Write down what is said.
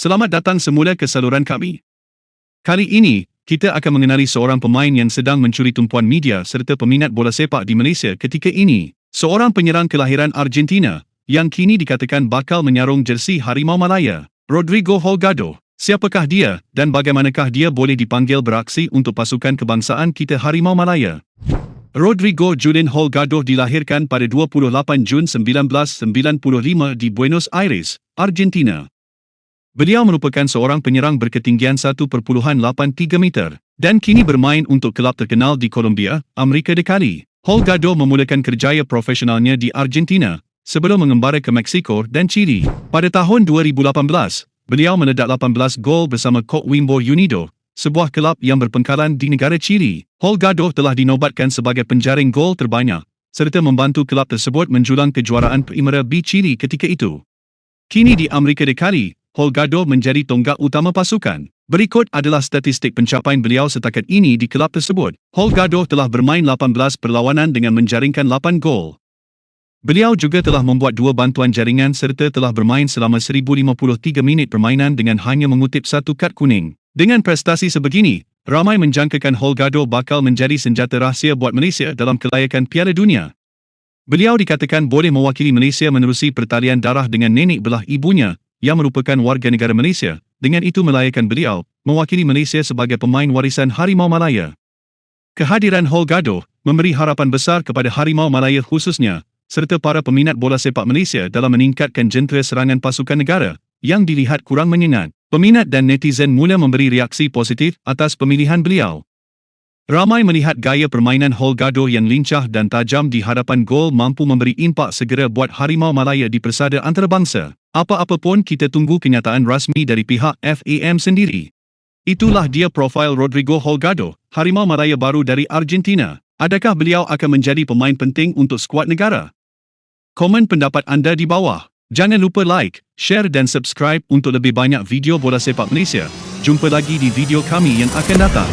Selamat datang semula ke saluran kami. Kali ini, kita akan mengenali seorang pemain yang sedang mencuri tumpuan media serta peminat bola sepak di Malaysia ketika ini. Seorang penyerang kelahiran Argentina yang kini dikatakan bakal menyarung jersey Harimau Malaya, Rodrigo Holgado. Siapakah dia dan bagaimanakah dia boleh dipanggil beraksi untuk pasukan kebangsaan kita Harimau Malaya? Rodrigo Julian Holgado dilahirkan pada 28 Jun 1995 di Buenos Aires, Argentina. Beliau merupakan seorang penyerang berketinggian 1.83 meter dan kini bermain untuk kelab terkenal di Colombia, Amerika Dekali. Holgado memulakan kerjaya profesionalnya di Argentina sebelum mengembara ke Mexico dan Chile. Pada tahun 2018, beliau meledak 18 gol bersama Coquimbo Unido, sebuah kelab yang berpengkalan di negara Chile. Holgado telah dinobatkan sebagai penjaring gol terbanyak serta membantu kelab tersebut menjulang kejuaraan Primera B Chile ketika itu. Kini di Amerika Dekali, Holgado menjadi tonggak utama pasukan. Berikut adalah statistik pencapaian beliau setakat ini di kelab tersebut. Holgado telah bermain 18 perlawanan dengan menjaringkan 8 gol. Beliau juga telah membuat dua bantuan jaringan serta telah bermain selama 1053 minit permainan dengan hanya mengutip satu kad kuning. Dengan prestasi sebegini, ramai menjangkakan Holgado bakal menjadi senjata rahsia buat Malaysia dalam kelayakan Piala Dunia. Beliau dikatakan boleh mewakili Malaysia menerusi pertalian darah dengan nenek belah ibunya yang merupakan warga negara Malaysia, dengan itu melayakan beliau, mewakili Malaysia sebagai pemain warisan Harimau Malaya. Kehadiran Holgado memberi harapan besar kepada Harimau Malaya khususnya, serta para peminat bola sepak Malaysia dalam meningkatkan jentera serangan pasukan negara yang dilihat kurang menyengat. Peminat dan netizen mula memberi reaksi positif atas pemilihan beliau. Ramai melihat gaya permainan Holgado yang lincah dan tajam di hadapan gol mampu memberi impak segera buat Harimau Malaya di persada antarabangsa. Apa-apa pun kita tunggu kenyataan rasmi dari pihak FAM sendiri. Itulah dia profil Rodrigo Holgado, Harimau Malaya baru dari Argentina. Adakah beliau akan menjadi pemain penting untuk skuad negara? Komen pendapat anda di bawah. Jangan lupa like, share dan subscribe untuk lebih banyak video bola sepak Malaysia. Jumpa lagi di video kami yang akan datang.